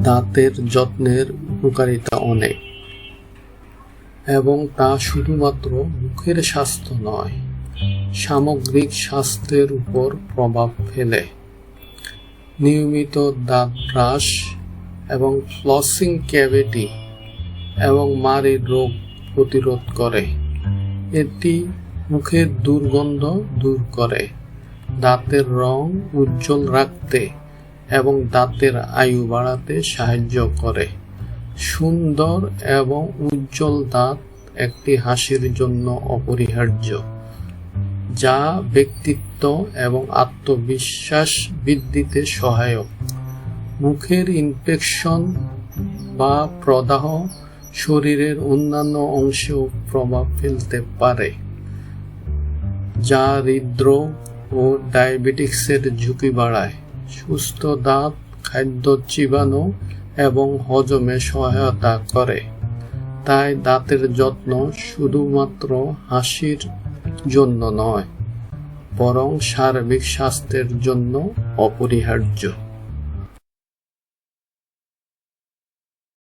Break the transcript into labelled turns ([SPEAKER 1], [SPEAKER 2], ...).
[SPEAKER 1] দাঁতের যত্নের উপকারিতা অনেক, এবং তা শুধুমাত্র মুখের স্বাস্থ্য নয়, সামগ্রিক স্বাস্থ্যের উপর প্রভাব ফেলে। নিয়মিত দাঁত ব্রাশ এবং ফ্লসিং ক্যাভিটি এবং মাড়ির রোগ প্রতিরোধ করে। এটি মুখের দুর্গন্ধ দূর করে, দাঁতের রং উজ্জ্বল রাখতে এবং দাঁতের আয়ু বাড়াতে সাহায্য করে। সুন্দর এবং উজ্জ্বল দাঁত একটি হাসির জন্য অপরিহার্য, যা ব্যক্তিত্ব এবং আত্মবিশ্বাস বৃদ্ধিতে সহায়ক। মুখের ইনফেকশন বা প্রদাহ শরীরের অন্যান্য অংশেও প্রভাব ফেলতে পারে, যা হৃদরোগ ও ডায়াবেটিক্সের ঝুঁকি বাড়ায়। সুস্থ দাঁত, খাদ্য চিবানো এবং হজমে সহায়তা করে। তাই দাঁতের যত্ন শুধুমাত্র হাসির জন্য নয়, বরং সার্বিক স্বাস্থ্যের জন্য অপরিহার্য।